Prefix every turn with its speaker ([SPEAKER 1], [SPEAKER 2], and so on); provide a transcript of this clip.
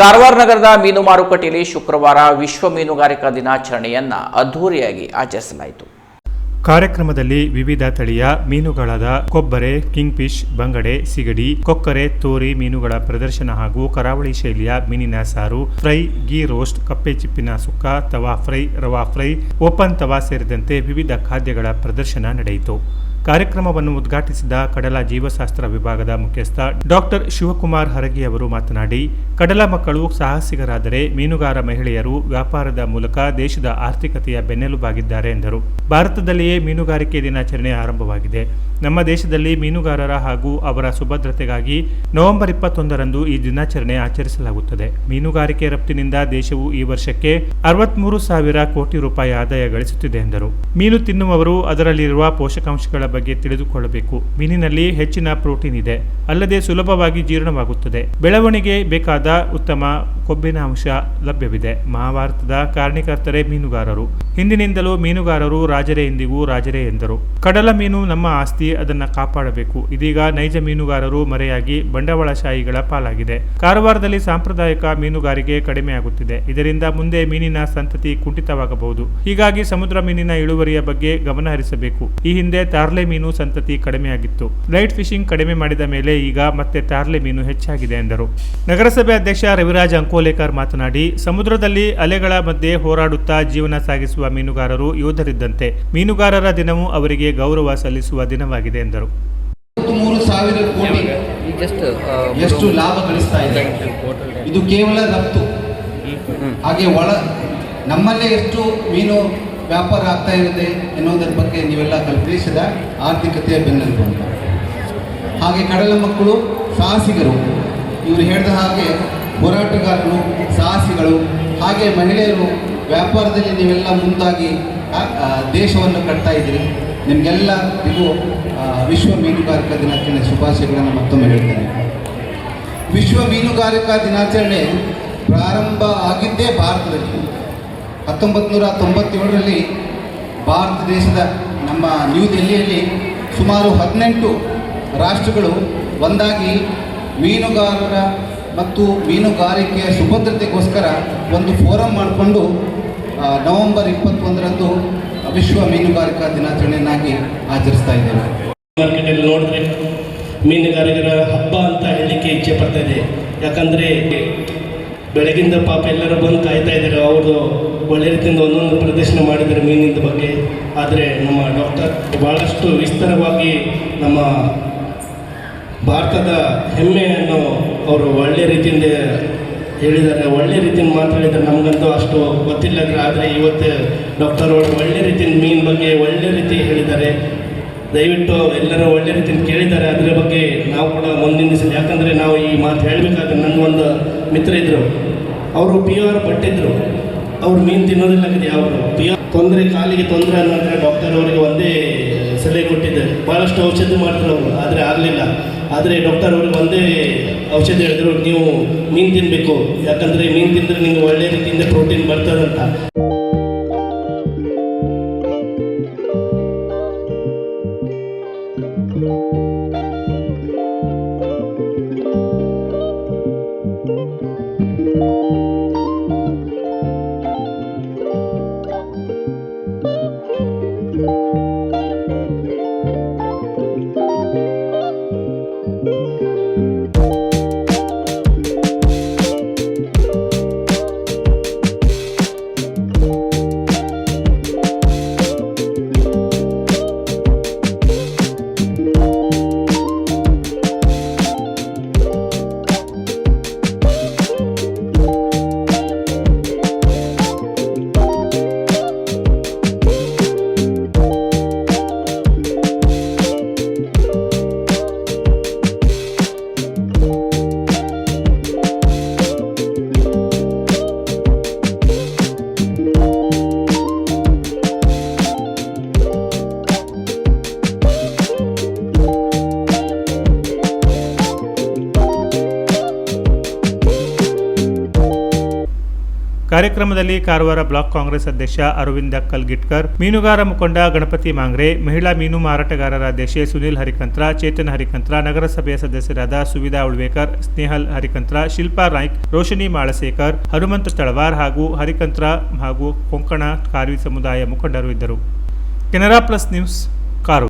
[SPEAKER 1] ಕಾರವಾರ ನಗರದ ಮೀನು ಮಾರುಕಟ್ಟೆಯಲ್ಲಿ ಶುಕ್ರವಾರ ವಿಶ್ವ ಮೀನುಗಾರಿಕಾ ದಿನಾಚರಣೆಯನ್ನ ಅದ್ದೂರಿಯಾಗಿ ಆಚರಿಸಲಾಯಿತು.
[SPEAKER 2] ಕಾರ್ಯಕ್ರಮದಲ್ಲಿ ವಿವಿಧ ತಳಿಯ ಮೀನುಗಳಾದ ಕೊಬ್ಬರೆ ಕಿಂಗ್ ಫಿಶ್ ಬಂಗಡೆ, ಸಿಗಡಿ, ಕೊಕ್ಕರೆ, ತೋರಿ ಮೀನುಗಳ ಪ್ರದರ್ಶನ ಹಾಗೂ ಕರಾವಳಿ ಶೈಲಿಯ ಮೀನಿನ ಸಾರು, ಫ್ರೈ, ಗೀ ರೋಸ್ಟ್, ಕಪ್ಪೆ ಚಿಪ್ಪಿನ ಸುಕ್ಕ, tawa fry, rava fry, open tawa ಸೇರಿದಂತೆ ವಿವಿಧ ಖಾದ್ಯಗಳ ಪ್ರದರ್ಶನ ನಡೆಯಿತು. ಕಾರ್ಯಕ್ರಮವನ್ನು ಉದ್ಘಾಟಿಸಿದ ಕಡಲ ಜೀವಶಾಸ್ತ್ರ ವಿಭಾಗದ ಮುಖ್ಯಸ್ಥ ಡಾಕ್ಟರ್ ಶಿವಕುಮಾರ್ ಹರಗಿ ಅವರು ಮಾತನಾಡಿ, ಕಡಲ ಮಕ್ಕಳು ಸಾಹಸಿಗರಾದರೆ ಮೀನುಗಾರ ಮಹಿಳೆಯರು ವ್ಯಾಪಾರದ ಮೂಲಕ ದೇಶದ ಆರ್ಥಿಕತೆಯ ಬೆನ್ನೆಲುಬಾಗಿದ್ದಾರೆ ಎಂದರು. ಭಾರತದಲ್ಲಿಯೇ ಮೀನುಗಾರಿಕೆ ದಿನಾಚರಣೆ ಆರಂಭವಾಗಿದೆ. ನಮ್ಮ ದೇಶದಲ್ಲಿ ಮೀನುಗಾರರ ಹಾಗೂ ಅವರ ಸುಭದ್ರತೆಗಾಗಿ ನವೆಂಬರ್ ಇಪ್ಪತ್ತೊಂದರಂದು ಈ ದಿನಾಚರಣೆ ಆಚರಿಸಲಾಗುತ್ತದೆ. ಮೀನುಗಾರಿಕೆ ರಫ್ತಿನಿಂದ ದೇಶವು ಈ ವರ್ಷಕ್ಕೆ ಅರವತ್ಮೂರು ಸಾವಿರ ಕೋಟಿ ರೂಪಾಯಿ ಆದಾಯ ಗಳಿಸುತ್ತಿದೆ ಎಂದರು. ಮೀನು ತಿನ್ನುವವರು ಅದರಲ್ಲಿರುವ ಪೋಷಕಾಂಶಗಳ ಬಗ್ಗೆ ತಿಳಿದುಕೊಳ್ಳಬೇಕು. ಮೀನಿನಲ್ಲಿ ಹೆಚ್ಚಿನ ಪ್ರೋಟೀನ್ ಇದೆ. ಅಲ್ಲದೆ ಸುಲಭವಾಗಿ ಜೀರ್ಣವಾಗುತ್ತದೆ. ಬೆಳವಣಿಗೆ ಬೇಕಾದ ಉತ್ತಮ ಕೊಬ್ಬಿನ ಅಂಶ ಲಭ್ಯವಿದೆ. ಮಹಾಭಾರತದ ಕಾರಣಿಕರ್ತರೇ ಮೀನುಗಾರರು. ಹಿಂದಿನಿಂದಲೂ ಮೀನುಗಾರರು ರಾಜರೇ ಎಂದಿಗೂ ರಾಜರೇ ಎಂದರು. ಕಡಲ ಮೀನು ನಮ್ಮ ಆಸ್ತಿ, ಅದನ್ನು ಕಾಪಾಡಬೇಕು. ಇದೀಗ ನೈಜ ಮೀನುಗಾರರು ಮರೆಯಾಗಿ ಬಂಡವಾಳಶಾಹಿಗಳ ಪಾಲಾಗಿದೆ. ಕಾರವಾರದಲ್ಲಿ ಸಾಂಪ್ರದಾಯಿಕ ಮೀನುಗಾರಿಕೆ ಕಡಿಮೆಯಾಗುತ್ತಿದೆ ಇದರಿಂದ ಮುಂದೆ ಮೀನಿನ ಸಂತತಿ ಕುಂಠಿತವಾಗಬಹುದು. ಹೀಗಾಗಿ ಸಮುದ್ರ ಮೀನಿನ ಇಳುವರಿಯ ಬಗ್ಗೆ ಗಮನ ಹರಿಸಬೇಕು ಈ ಹಿಂದೆ ತಾರ್ಲೆ ಮೀನು ಸಂತತಿ ಕಡಿಮೆಯಾಗಿತ್ತು ಲೈಟ್ ಫಿಶಿಂಗ್ ಕಡಿಮೆ ಮಾಡಿದ ಮೇಲೆ ಈಗ ಮತ್ತೆ ತಾರ್ಲೆ ಮೀನು ಹೆಚ್ಚಾಗಿದೆ ಎಂದರು. ನಗರಸಭೆ ಅಧ್ಯಕ್ಷ ರವಿರಾಜ್ ಅಂಕೋಲೇಕರ್ ಮಾತನಾಡಿ ಸಮುದ್ರದಲ್ಲಿ ಅಲೆಗಳ ಮಧ್ಯೆ ಹೋರಾಡುತ್ತಾ ಜೀವನ ಸಾಗಿಸುವ ಮೀನುಗಾರರು ಯೋಧರಿದ್ದಂತೆ. ಮೀನುಗಾರರ ದಿನವೂ ಅವರಿಗೆ ಗೌರವ ಸಲ್ಲಿಸುವ ದಿನವಾಗಿದೆ ಎಂದರು.
[SPEAKER 3] ಎಷ್ಟು ಲಾಭ ಗಳಿಸ್ತಾ ಇದೆ. ಇದು ಕೇವಲ ರಫ್ತು. ಹಾಗೆ ಒಳ ನಮ್ಮಲ್ಲೇ ಎಷ್ಟು ಮೀನು ವ್ಯಾಪಾರ ಆಗ್ತಾ ಇರುತ್ತೆ ಎನ್ನುವುದರ ಬಗ್ಗೆ ನೀವೆಲ್ಲ ದೇಶದ ಆರ್ಥಿಕತೆಯ ಬೆನ್ನೆಲುಬು ಅಂತ. ಹಾಗೆ ಕಡಲ ಮಕ್ಕಳು ಸಾಹಸಿಗರು ಇವರು ಹೇಳಿದ ಹಾಗೆ ಹೋರಾಟಗಾರರು ಸಾಹಸಿಗಳು ಹಾಗೆ ಮಹಿಳೆಯರು ವ್ಯಾಪಾರದಲ್ಲಿ ನೀವೆಲ್ಲ ಮುಂದಾಗಿ ದೇಶವನ್ನು ಕಟ್ತಾ ಇದ್ದೀರಿ. ಇದು ವಿಶ್ವ ಮೀನುಗಾರಿಕಾ ದಿನಾಚರಣೆ ಶುಭಾಶಯಗಳನ್ನು ಮತ್ತೊಮ್ಮೆ ಹೇಳ್ತೇನೆ. ವಿಶ್ವ ಮೀನುಗಾರಿಕಾ ದಿನಾಚರಣೆ ಪ್ರಾರಂಭ ಆಗಿದ್ದೇ ಭಾರತದಲ್ಲಿ. ಹತ್ತೊಂಬತ್ತು ನೂರ ತೊಂಬತ್ತೇಳರಲ್ಲಿ ಭಾರತ ದೇಶದ ನಮ್ಮ ನ್ಯೂ ದೆಹಲಿಯಲ್ಲಿ ಸುಮಾರು ಹದಿನೆಂಟು ರಾಷ್ಟ್ರಗಳು ಒಂದಾಗಿ ಮೀನುಗಾರರ ಮತ್ತು ಮೀನುಗಾರಿಕೆಯ ಸುಭದ್ರತೆಗೋಸ್ಕರ ಒಂದು ಫೋರಮ್ ಮಾಡಿಕೊಂಡು ನವೆಂಬರ್ ಇಪ್ಪತ್ತೊಂದರಂದು ವಿಶ್ವ ಮೀನುಗಾರಿಕಾ ದಿನಾಚರಣೆಯನ್ನಾಗಿ ಆಚರಿಸ್ತಾ ಇದ್ದೇವೆ.
[SPEAKER 4] ಮಾರ್ಕೆಟಲ್ಲಿ ನೋಡಿದ್ರೆ ಮೀನುಗಾರಿಕರ ಹಬ್ಬ ಅಂತ ಹೇಳಲಿಕ್ಕೆ ಇಚ್ಛೆ ಪಡ್ತಾ ಇದೆ. ಯಾಕಂದರೆ ಬೆಳಗಿಂದ ಪಾಪ ಎಲ್ಲರೂ ಬಂದು ಕಾಯ್ತಾ ಇದ್ದಾರೆ. ಅವರು ಒಳ್ಳೆ ರೀತಿಯಿಂದ ಒಂದೊಂದು ಪ್ರದರ್ಶನ ಮಾಡಿದ್ದಾರೆ ಮೀನಿನ ಬಗ್ಗೆ. ಆದರೆ ನಮ್ಮ ಡಾಕ್ಟರ್ ಭಾಳಷ್ಟು ವಿಸ್ತಾರವಾಗಿ ನಮ್ಮ ಭಾರತದ ಹೆಮ್ಮೆಯನ್ನು ಅವರು ಒಳ್ಳೆ ರೀತಿಯಿಂದ ಹೇಳಿದ್ದಾರೆ. ಒಳ್ಳೆ ರೀತಿಯಿಂದ ಮಾತಾಡಿದ್ದಾರೆ. ನಮಗಂತೂ ಅಷ್ಟು ಗೊತ್ತಿಲ್ಲ. ಆದರೆ ಇವತ್ತು ಡಾಕ್ಟರ್ ಅವರು ಒಳ್ಳೆ ರೀತಿಯಿಂದ ಮೀನು ಬಗ್ಗೆ ಒಳ್ಳೆ ರೀತಿ ಹೇಳಿದ್ದಾರೆ. ದಯವಿಟ್ಟು ಎಲ್ಲರೂ ಒಳ್ಳೆ ರೀತಿಯಿಂದ ಕೇಳಿದ್ದಾರೆ. ಅದರ ಬಗ್ಗೆ ನಾವು ಕೂಡ ಮುಂದಿನ ದಿವಸ ಯಾಕಂದರೆ ನಾವು ಈ ಮಾತು ಹೇಳಬೇಕಾದ್ರೆ ನನ್ನ ಒಂದು ಮಿತ್ರ ಇದ್ದರು ಅವರು ಪಿ ಆರ್ ಪಟ್ಟಿದ್ರು. ಅವ್ರು ಮೀನು ತಿನ್ನೋದಿಲ್ಲ ಅವರು ಪಿ ಆರ್ ತೊಂದರೆ ಕಾಲಿಗೆ ತೊಂದರೆ ಅನ್ನೋದ್ರೆ ಡಾಕ್ಟರ್ ಅವರಿಗೆ ಒಂದೇ ಸಲಹೆ ಕೊಟ್ಟಿದ್ದಾರೆ ಭಾಳಷ್ಟು ಔಷಧಿ ಮಾಡ್ತಾರೆ ಅವರು, ಆದರೆ ಆಗಲಿಲ್ಲ. ಆದರೆ ಡಾಕ್ಟರ್ ಅವ್ರಿಗೆ ಒಂದೇ ಔಷಧಿ ಹೇಳಿದ್ರು, ನೀವು ಮೀನು ತಿನ್ನಬೇಕು ಯಾಕಂದರೆ ಮೀನು ತಿಂದರೆ ನಿಮಗೆ ಒಳ್ಳೆ ರೀತಿಯಿಂದ ಪ್ರೋಟೀನ್ ಬರ್ತದಂತ.
[SPEAKER 2] ಕಾರ್ಯಕ್ರಮದಲ್ಲಿ ಕಾರವಾರ ಬ್ಲಾಕ್ ಕಾಂಗ್ರೆಸ್ ಅಧ್ಯಕ್ಷ ಅರವಿಂದ ಕಲ್ಗಿಟ್ಕರ್, ಮೀನುಗಾರ ಮುಖಂಡ ಗಣಪತಿ ಮಾಂಗ್ರೆ, ಮಹಿಳಾ ಮೀನು ಮಾರಾಟಗಾರರ ಅಧ್ಯಕ್ಷೆ ಸುನಿಲ್ ಹರಿಕಂತ್ರ, ಚೇತನ್ ಹರಿಕಂತ್ರ, ನಗರಸಭೆಯ ಸದಸ್ಯರಾದ ಸುವಿಧಾ ಉಳ್ವೇಕರ್, ಸ್ನೇಹಲ್ ಹರಿಕಂತ್ರ, ಶಿಲ್ಪಾ ರಾಯ್ಕ್ ರೋಶನಿ ಮಾಳಸೇಕರ್, ಹನುಮಂತ ತಳವಾರ್ ಹಾಗೂ ಹರಿಕಂತ್ರ ಹಾಗೂ ಕೊಂಕಣ ಕಾರ್ವಿ ಸಮುದಾಯ ಮುಖಂಡರು ಇದ್ದರು. Canara plus news car